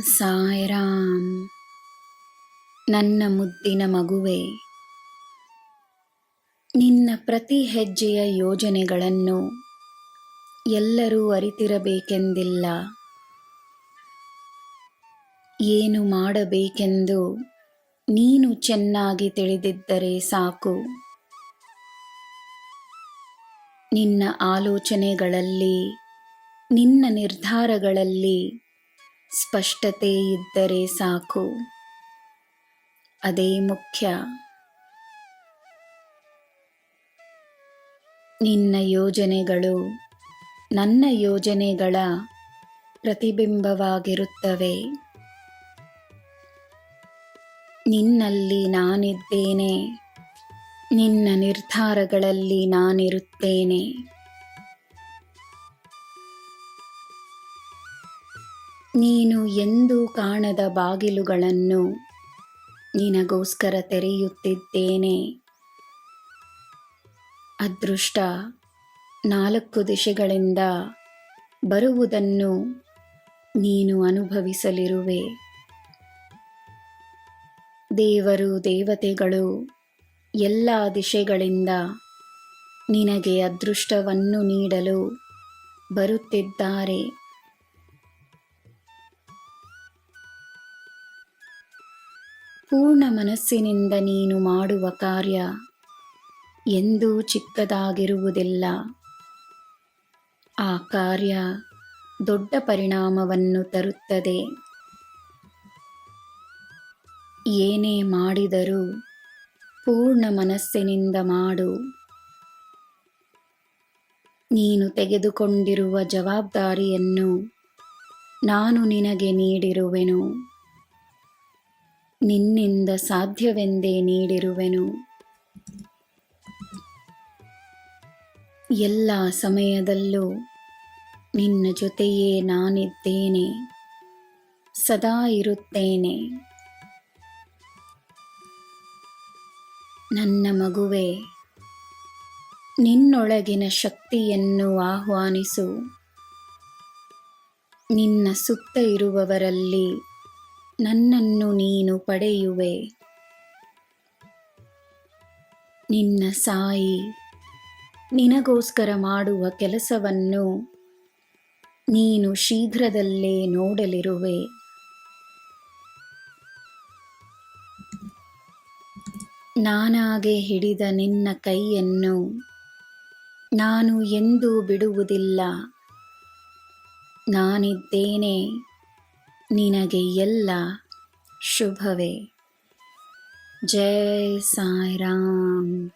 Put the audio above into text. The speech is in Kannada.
ಸಾಯಿರಾಮ್. ನನ್ನ ಮುದ್ದಿನ ಮಗುವೆ, ನಿನ್ನ ಪ್ರತಿ ಹೆಜ್ಜೆಯ ಯೋಜನೆಗಳನ್ನು ಎಲ್ಲರೂ ಅರಿತಿರಬೇಕೆಂದಿಲ್ಲ. ಏನು ಮಾಡಬೇಕೆಂದು ನೀನು ಚೆನ್ನಾಗಿ ತಿಳಿದಿದ್ದರೆ ಸಾಕು. ನಿನ್ನ ಆಲೋಚನೆಗಳಲ್ಲಿ, ನಿನ್ನ ನಿರ್ಧಾರಗಳಲ್ಲಿ ಸ್ಪಷ್ಟತೆ ಇದ್ದರೆ ಸಾಕು. ಅದೇ ಮುಖ್ಯ. ನಿನ್ನ ಯೋಜನೆಗಳು ನನ್ನ ಯೋಜನೆಗಳ ಪ್ರತಿಬಿಂಬವಾಗಿರುತ್ತವೆ. ನಿನ್ನಲ್ಲಿ ನಾನಿದ್ದೇನೆ. ನಿನ್ನ ನಿರ್ಧಾರಗಳಲ್ಲಿ ನಾನಿರುತ್ತೇನೆ. ನೀನು ಎಂದು ಕಾಣದ ಬಾಗಿಲುಗಳನ್ನು ನಿನಗೋಸ್ಕರ ತೆರೆಯುತ್ತಿದ್ದೇನೆ. ಅದೃಷ್ಟ ನಾಲ್ಕು ದಿಶೆಗಳಿಂದ ಬರುವುದನ್ನು ನೀನು ಅನುಭವಿಸಲಿರುವೆ. ದೇವರು ದೇವತೆಗಳು ಎಲ್ಲ ದಿಶೆಗಳಿಂದ ನಿನಗೆ ಅದೃಷ್ಟವನ್ನು ನೀಡಲು ಬರುತ್ತಿದ್ದಾರೆ. ಪೂರ್ಣ ಮನಸ್ಸಿನಿಂದ ನೀನು ಮಾಡುವ ಕಾರ್ಯ ಎಂದೂ ಚಿಕ್ಕದಾಗಿರುವುದಿಲ್ಲ. ಆ ಕಾರ್ಯ ದೊಡ್ಡ ಪರಿಣಾಮವನ್ನು ತರುತ್ತದೆ. ಏನೇ ಮಾಡಿದರೂ ಪೂರ್ಣ ಮನಸ್ಸಿನಿಂದ ಮಾಡು. ನೀನು ತೆಗೆದುಕೊಂಡಿರುವ ಜವಾಬ್ದಾರಿಯನ್ನು ನಾನು ನಿನಗೆ ನೀಡಿರುವೆನು. ನಿನ್ನಿಂದ ಸಾಧ್ಯವೆಂದೇ ನೀಡಿರುವೆನು. ಎಲ್ಲ ಸಮಯದಲ್ಲೂ ನಿನ್ನ ಜೊತೆಯೇ ನಾನಿದ್ದೇನೆ. ಸದಾ ಇರುತ್ತೇನೆ. ನನ್ನ ಮಗುವೆ, ನಿನ್ನೊಳಗಿನ ಶಕ್ತಿಯನ್ನು ಆಹ್ವಾನಿಸು. ನಿನ್ನ ಸುತ್ತ ಇರುವವರಲ್ಲಿ ನನ್ನನ್ನು ನೀನು ಪಡೆಯುವೆ. ನಿನ್ನ ಸಾಯಿ, ನಿನಗೋಸ್ಕರ ಮಾಡುವ ಕೆಲಸವನ್ನು ನೀನು ಶೀಘ್ರದಲ್ಲೇ ನೋಡಲಿರುವೆ. ನಾನಾಗೆ ಹಿಡಿದ ನಿನ್ನ ಕೈಯನ್ನು ನಾನು ಎಂದೂ ಬಿಡುವುದಿಲ್ಲ. ನಾನಿದ್ದೇನೆ. ನಿನಗೆ ಎಲ್ಲ ಶುಭವೇ. ಜೈ ಸಾಯಿರಾಮ್.